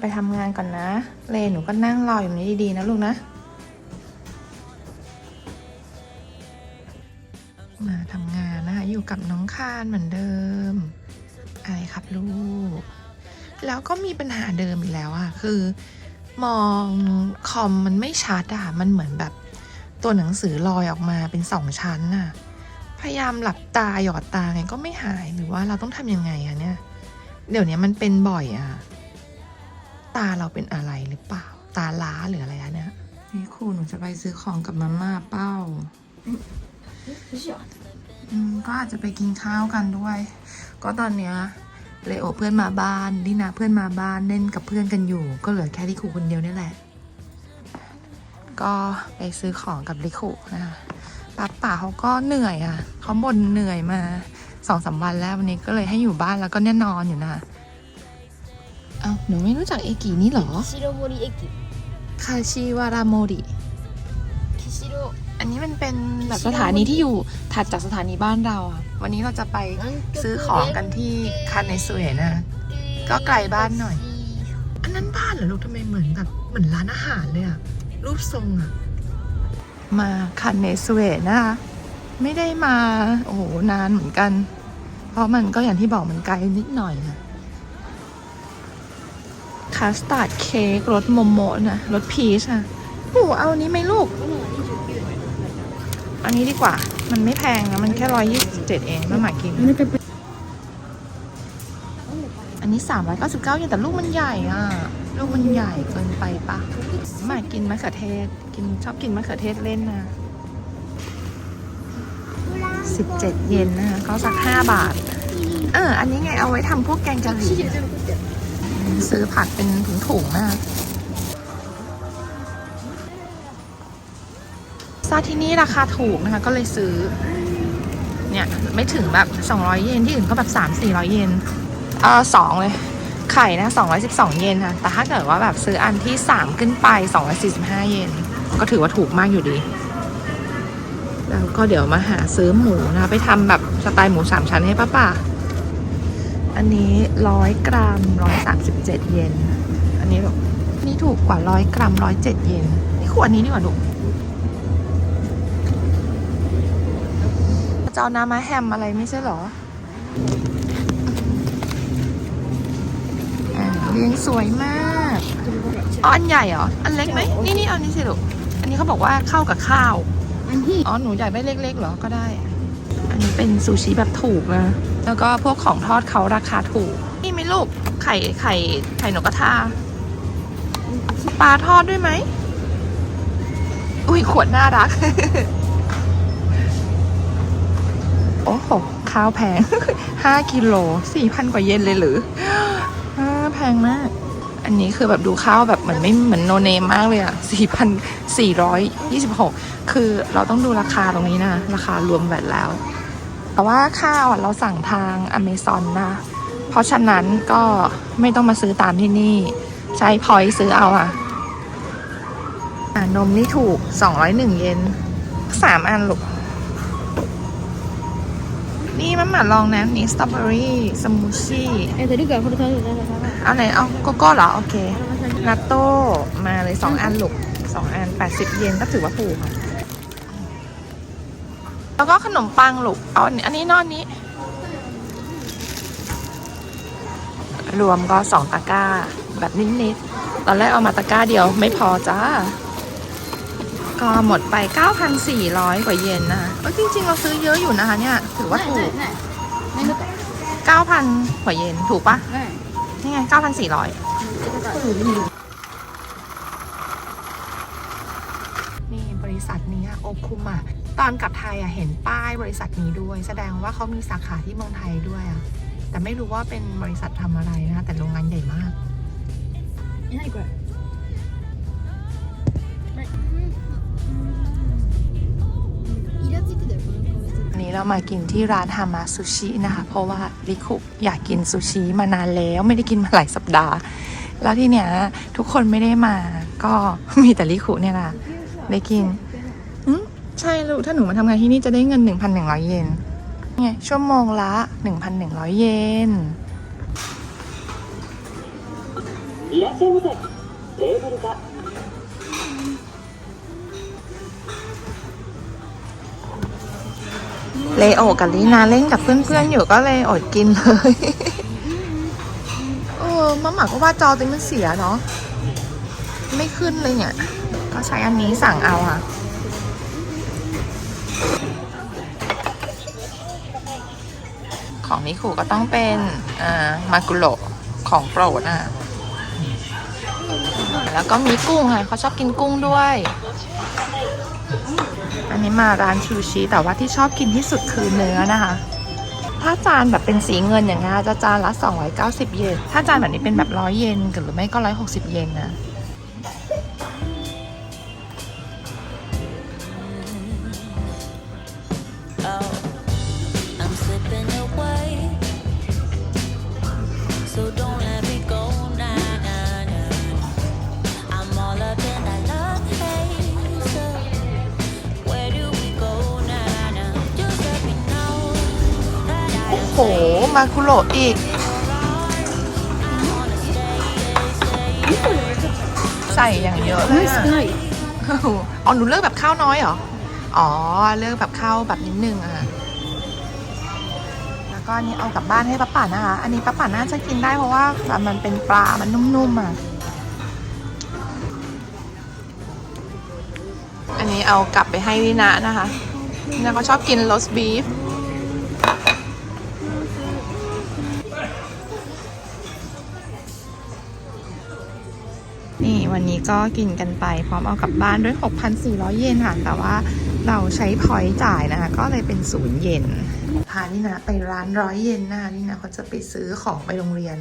ไปทำงานก่อนนะ เลหนูก็นั่งรออยู่นี้ดีๆนะลูกนะ มาทำงานนะคะอยู่กับน้องคานเหมือนเดิม อะไรครับลูก แล้วก็มีปัญหาเดิมอีกแล้วอะคือ มองคอมมันไม่ชัดอะมันเหมือนแบบ ตัวหนังสือลอยออกมาเป็นสองชั้นน่ะพยายามหลับตาหยอดตาไงก็ไม่หายหรือว่าเราต้องทำยังไงอะเนี่ย เดี๋ยวนี้มันเป็นบ่อยอะ ตาเราเป็นอะไรหรือเปล่า ตาล้าหรืออะไรอะเนี่ยนี่ครูหนูจะไปซื้อของกับมาม่าเป้าอืมก็อาจจะไปกินข้าวกันด้วย ก็ตอนเนี้ยเลโอเพื่อนมาบ้านดินาเพื่อนมาบ้านเล่นกับเพื่อนกันอยู่ ก็เหลือแค่ลิคูคนเดียวนี่แหละ ก็ไปซื้อของกับลิคูนะคะป้าป่าเขาก็เหนื่อยอะเขาบ่นเหนื่อยมาสองสามวันแล้ววันนี้ก็เลยให้อยู่บ้านแล้วก็แน่นอนอยู่นะเอาหนูไม่รู้จักเอกินี่หรอชิโรโมริเอกิคาชิวาราโมริคิชิโรอันนี้มันเป็นแบบสถานีที่อยู่ถัดจากสถานีบ้านเราอะวันนี้เราจะไปซื้อของกันที่คันในสุเอนะก็ไกลบ้านหน่อย อันนั้นบ้านเหรอลูกทำไมเหมือนแบบเหมือนร้านอาหารเลยอะรูปทรงอะมาคันเนสเวตนะคะไม่ได้มา โอ้โห นานเหมือนกัน เพราะมันก็อย่างที่บอกมันไกลนิดหน่อยนะ คัสตาร์ดเค้กรสโมโมะนะรสพีชอะโอ้โหเอาอันนี้ไหมลูก อันนี้ดีกว่า มันไม่แพงนะ มันแค่ร้อยยี่สิบเจ็ดเองเมื่อหมากิน อันนี้399เยนแต่ลูกมันใหญ่อะ ลูกมันใหญ่เกินไปปะหมากินมะเขือเทศ กินชอบกินมะเขือเทศเล่นนะ17เจ็ดเยนนะคะก็สัก5บาท เออ อันนี้ไงเอาไว้ทำพวกแกงกะหรี่ ซื้อผักเป็นถุงๆนะคะซาที่นี่ราคาถูกนะคะ ก็เลยซื้อ เนี่ย ไม่ถึงแบบ 200 เยนที่อื่นก็แบบ 3-400 เยนเออสองเลย ไข่นะ212 เยนค่ะ แต่ถ้าเกิดว่าแบบซื้ออันที่ 3 ขึ้นไป 245 เยน ก็ถือว่าถูกมากอยู่ดี แล้วก็เดี๋ยวมาหาซื้อหมูนะ ไปทำแบบสไตล์หมูสามชั้นให้ป้าป่า อันนี้ร้อยกรัมร้อยสามสิบเจ็ดเยน อันนี้แบบนี่ถูกกว่าร้อยกรัมร้อยเจ็ดเยน นี่ขวดนี้ดีกว่าดูจะเอาน้ำมาแฮมอะไรไม่ใช่เหรออ่าเลี้ยงสวยมากอ๋ออันใหญ่เหรอ อันเล็กไหม นี่นี่เอานี่สิลูก อันนี้เขาบอกว่าเข้ากับข้าวอันที่อ๋อ หนูอยากได้เล็กๆเหรอ ก็ได้ อันนี้เป็นซูชิแบบถูกนะ แล้วก็พวกของทอดเขาราคาถูก นี่ไหมลูก ไข่ไข่ไข่นกกระทา ปลาทอดด้วยไหม อุ้ยขวดน่ารัก โอ้โห ข้าวแพงห้ากิโลสี่พันกว่าเยนเลยหรือแพงมาก อันนี้คือแบบดูข้าวแบบเหมือนไม่เหมือนโนเนมมากเลยอะสี่พันสี่ร้อยยี่สิบหกคือเราต้องดูราคาตรงนี้นะ ราคารวมแบตแล้ว แต่ว่าข้าวเราสั่งทางอเมซอนนะ เพราะฉะนั้นก็ไม่ต้องมาซื้อตามที่นี่ ใช้พอยซื้อเอาอะอ่านมนี่ถูก 201 เยนสามอันหลูก นี่มันหมาลองนะนี่สตรอเบอรี่สมูชี่เออแต่ดูเกิดคนเขาอยู่ได้เลยคะเอาไหนเอาโกโก้เหรอ โอเค นัตโต้มาเลยสองอันหลูกสองอัน 80 เยนก็ถือว่าถูกค่ะ แล้วก็ขนมปังลูกเอาอันนี้นอนนี้ รวมก็สองตะกร้า แบบนิดๆ ตอนแรกเอามาตะกร้าเดียวไม่พอจ้า ก็หมดไป 9,400 กว่าเยนนะคะเออจริง ๆ เราซื้อเยอะอยู่นะคะเนี่ย ถือว่าถูก 9,000 กว่าเยนถูกปะนี่ไง 9,400นี่บริษัทนี้โอคุมะ ตอนกลับไทยอะเห็นป้ายบริษัทนี้ด้วย แสดงว่าเขามีสาขาที่เมืองไทยด้วยอะแต่ไม่รู้ว่าเป็นบริษัททำอะไรนะแต่โรงงานใหญ่มากนี่เรามากินที่ร้านฮามาซูชินะคะ เพราะว่าลิคุอยากกินซูชิมานานแล้วไม่ได้กินมาหลายสัปดาห์ แล้วที่เนี้ยทุกคนไม่ได้มา ก็มีแต่ลิคุเนี่ยนะได้กินอืม ใช่ลูก ถ้าหนูมาทำงานที่นี่จะได้เงิน 1,100 เยนไงชั่วโมงละ 1,100 เยน いらっしゃいませテーブルか เลโอกับลีนาเล่นกับเพื่อนๆอยู่ก็เลยอดกินเลย เออมาหมาก็ว่าจอตัวเองมันเสียเนาะ ไม่ขึ้นเลยเนี่ย ก็ใช้อันนี้สั่งเอาค่ะ ของนิคุก็ต้องเป็นอ่ามากุโระของโปรดอะแล้วก็มีกุ้งค่ะเขาชอบกินกุ้งด้วย อันนี้มาร้านชูชิแต่ว่าที่ชอบกินที่สุดคือเนื้อนะคะ ถ้าจานแบบเป็นสีเงินอย่างเงี้ยจะจานละ 290 เยน ถ้าจานแบบนี้เป็นแบบร้อยเยนหรือไม่ก็ 160 เยนนะ โอ้โห มาคุโระอีก wanna stay, stay. ใส่อย่างเยอะเลยอะないอ๋อหนูเลือกแบบข้าวน้อยเหรอ อ๋อ เลือกแบบข้าวแบบนิดนึงอะแล้วก็อันนี้เอากลับบ้านให้ป้าป่านะคะ อันนี้ป้าป่าน่าจะกินได้เพราะว่าแบบมันเป็นปลา มันนุ่มๆอะอันนี้เอากลับไปให้วินะนะคะวินะเขาชอบกินโรสบีฟ วันนี้ก็กินกันไปพร้อมเอากลับบ้านด้วย 6,400 เยนค่ะ แต่ว่าเราใช้พอยจ่ายนะคะ ก็เลยเป็นศูนย์เยนพานี่นะไปร้านร้อยเยนนะคนี่นะเขาจะไปซื้อของไปโรงเรียน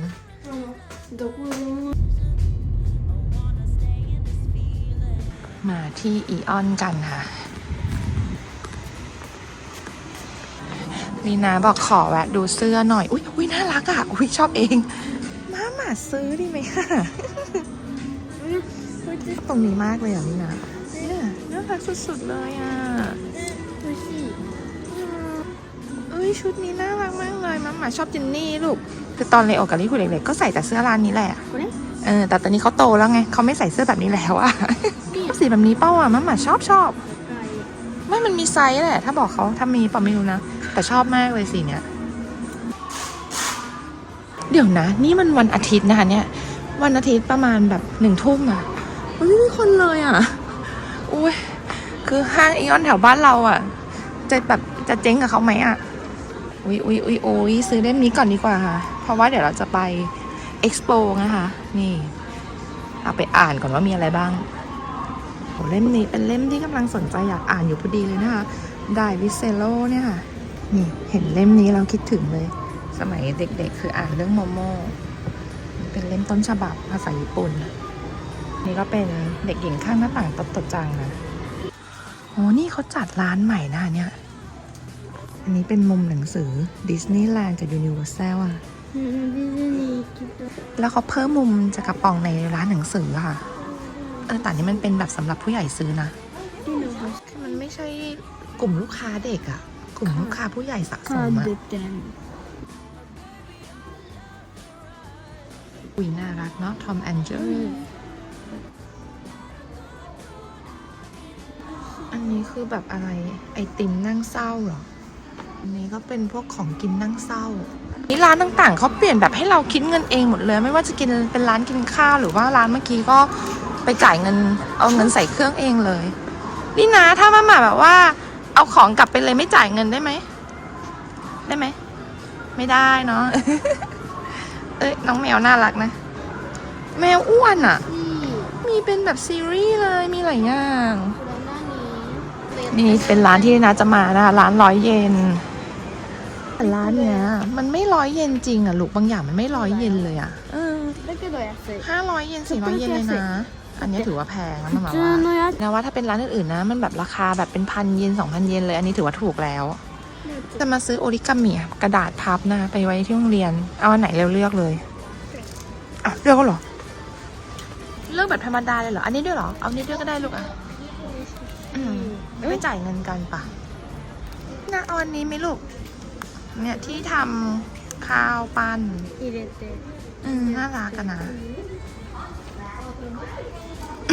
มาที่อีออนกันค่ะมีนาบอกขอแวะดูเสื้อหน่อย อุ้ยอุ้ยน่ารักอะ อุ้ยชอบเอง มามาซื้อดีไหมคะ อบตรงนี้มากเลยอะนี่นะเนี่ยน่ารักสุดๆเลยอะดูสิอุ้ยชุดนี้น่ารักมากเลยมัมหมาชอบจินนี่ลูกคือตอนเลโอกับลิคุเด็กๆก็ใส่แต่เสื้อร้านนี้แหละเออแต่ตอนนี้เขาโตแล้วไงเขาไม่ใส่เสื้อแบบนี้แล้วอะสีแบบนี้เป้าอะมัมหมาชอบชอบไม่มันมีไซส์แหละ ถ้าบอกเขาถ้ามีปอไม่รู้นะ แต่ชอบมากเลยสีเนี้ยเดี๋ยวนะ นี่มันวันอาทิตย์นะคะเนี่ย วันอาทิตย์ประมาณแบบหนึ่งทุ่มอะ อุ้ยไม่มีคนเลยอะ อุ้ยคือห้างอีออนแถวบ้านเราอะ จะแบบจะเจ๊งกับเขาไหมอะ อุ้ยอุ้ยอุ้ยอุ้ยซื้อเล่มนี้ก่อนดีกว่าค่ะ เพราะว่าเดี๋ยวเราจะไปเอ็กซ์โปนะคะ นี่ เอาไปอ่านก่อนว่ามีอะไรบ้างโหเล่มนี้เป็นเล่มที่กำลังสนใจอยากอ่านอยู่พอดีเลยนะคะ ไดวิเซโลเนี่ยค่ะ นี่เห็นเล่มนี้เราคิดถึงเลย สมัยเด็กๆ คืออ่านเรื่องโมโม เป็นเล่มต้นฉบับภาษาญี่ปุ่น นี่ก็เป็นเด็กหญิงข้างหน้าต่างตบตบจังนะโอ้นี่เขาจัดร้านใหม่นะเนี่ย อันนี้เป็นมุมหนังสือดิสนีย์แลนด์กับยูนิเวอร์แซลอะแล้วเขาเพิ่มมุมจากกระป๋องในร้านหนังสือค่ะ เออแต่นี่มันเป็นแบบสำหรับผู้ใหญ่ซื้อนะ มันไม่ใช่กลุ่มลูกค้าเด็กอะกลุ่มลูกค้าผู้ใหญ่สะสมอะอุ้ยน่ารักเนาะทอมแอนเจอร์ อันนี้คือแบบอะไรไอติมนั่งเศร้าเหรอ อันนี้ก็เป็นพวกของกินนั่งเศร้า นี่ร้านต่างๆเขาเปลี่ยนแบบให้เราคิดเงินเองหมดเลย ไม่ว่าจะกินเป็นร้านกินข้าวหรือว่าร้านเมื่อกี้ก็ไปจ่ายเงินเอาเงินใส่เครื่องเองเลย นี่นะถ้ามาหมาแบบว่า เอาของกลับไปเลยไม่จ่ายเงินได้ไหมได้ไหมไม่ได้เนาะเอ้ยน้องแมวน่ารักนะ แมวอ้วนอะ่ะ มีเป็นแบบซีรีส์เลยมีหลายอย่างนี่เป็นร้านที่นาจะมานะร้านร้อยเยนร้านเนี้ยมันไม่ร้อยเยนจริงอะลูกบางอย่างมันไม่ร้อยเยนเลยอะห้าร้อยเยนสี่ร้อยเยนเลยนะ อันนี้ถือว่าแพงนะมัหมายว่านะว่าถ้าเป็นร้านอื่นๆนะ มันแบบราคาแบบเป็นพันเยนสองพันเยนเลยอันนี้ถือว่าถูกแล้ว จะมาซื้อโอริกามิกระดาษพับนะไปไว้ที่โรงเรียน เอาอันไหนเร็วเลือกเลยเลือกก็หรอ เรื่องแบบธรรมดาเลยเหรอ อันนี้ด้วยเหรอ เอานี้ด้วยก็ได้ลูกอะไม่จ่ายเงินกันปะนะาอาอนนี้ไหมลูก เนี่ยที่ทำข้าวปั้นอืมน่ารักกันนะ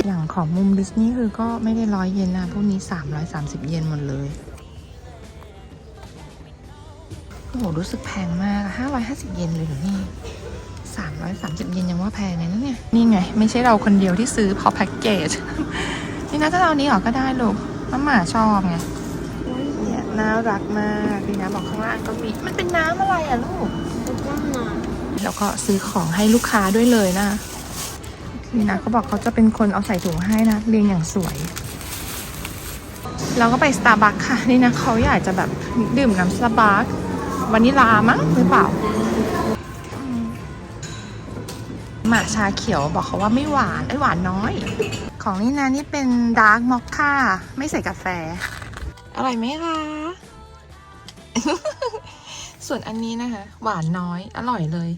อย่างของมุมดิสนีย์คือก็ไม่ได้ร้อยเยนนะพวกนี้สามร้อยสามสิบเยนหมดเลยโอ้โหรู้สึกแพงมากห้าร้อยห้าสิบเยนเลยเหรอนี่ 330 เยนยังว่าแพงเลยนะเนี่ย นี่ไง ไม่ใช่เราคนเดียวที่ซื้อพอแพ็กเกจ นี่นะถ้าเรานี้ออกก็ได้ลูกน้ำหมาชอบไงเนี่ยน่ารักมากดีนะบอกข้างล่างก็มี มันเป็นน้ำอะไรอะลูกเป็นน้ำน้ำแล้วก็ซื้อของให้ลูกค้าด้วยเลยนะนี่นะเขาบอกเขาจะเป็นคนเอาใส่ถุงให้นะเรียงอย่างสวย เราก็ไปสตาร์บัคค่ะ นี่นะเขาอยากจะแบบดื่มน้ำสตาร์บัควานิลามั้งหรือเปล่า หมาชาเขียวบอกเขาว่าไม่หวานไอหวานน้อย ของนี่นะนี่เป็นดาร์กมอคค่าไม่ใส่กาแฟ อร่อยไหมคะ ส่วนอันนี้นะคะ หวานน้อย อร่อยเลย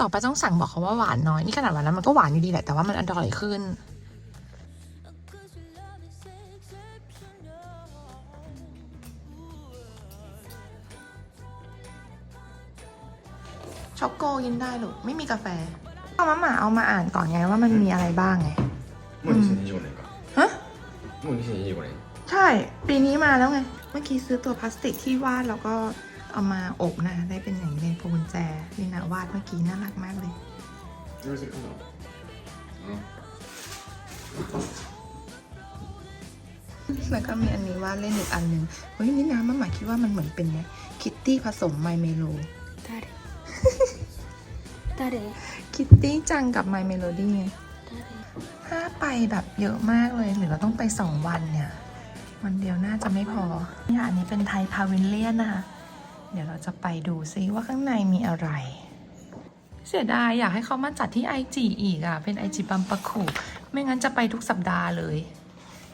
ต่อไปต้องสั่งบอกเขาว่าหวานน้อย นี่ขนาดหวานนั้นมันก็หวานอยู่ดีแหละ แต่ว่ามันอร่อยขึ้นช็อกโกกินได้หรอไม่มีกาแฟ เอามาหมาเอามาอ่านก่อนไงว่ามันมีอะไรบ้างไง もう2025年か。 ฮะ もう2025年。 ใช่ ปีนี้มาแล้วไง เมื่อกี้ซื้อตัวพลาสติกที่วาดแล้วก็เอามาอบนะ ได้เป็นอย่างนี้เลยพวงกุญแจนี่นะวาดเมื่อกี้น่ารักมากเลย どうするかな。うん。 แล้วก็มีอันนี้วาดเล่นอีกอันหนึ่งเฮ้ยนี่นะมาหมาคิดว่ามันเหมือนเป็นไงคิตตี้ผสมไมเมโล 誰誰 คิตตี้จังกับไมเมโลดี้ไงถ้าไปแบบเยอะมากเลย หรือเราต้องไปสองวันเนี่ย วันเดียวน่าจะไม่พอเนี่ยอันนี้เป็นไทยพาวินเลียนนะคะ เดี๋ยวเราจะไปดูซิว่าข้างในมีอะไร เสียดายอยากให้เขามาจัดที่ไอจีอีกอะเป็นไอจีบัมปะคูไม่งั้นจะไปทุกสัปดาห์เลย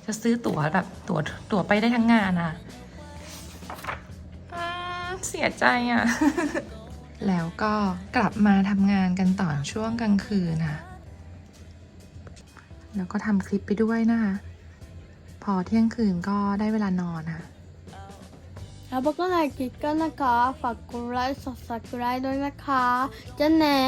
จะซื้อตั๋วแบบตั๋วตั๋วไปได้ทั้งงานอะเสียใจอะ แล้วก็กลับมาทำงานกันต่อช่วงกลางคืนค่ะ แล้วก็ทำคลิปไปด้วยนะคะ พอเที่ยงคืนก็ได้เวลานอนค่ะแล้วบอกก็ลค์คลิปกันนะคะ ฝากกดไลค์ subscribe ด้วยนะคะจะแน่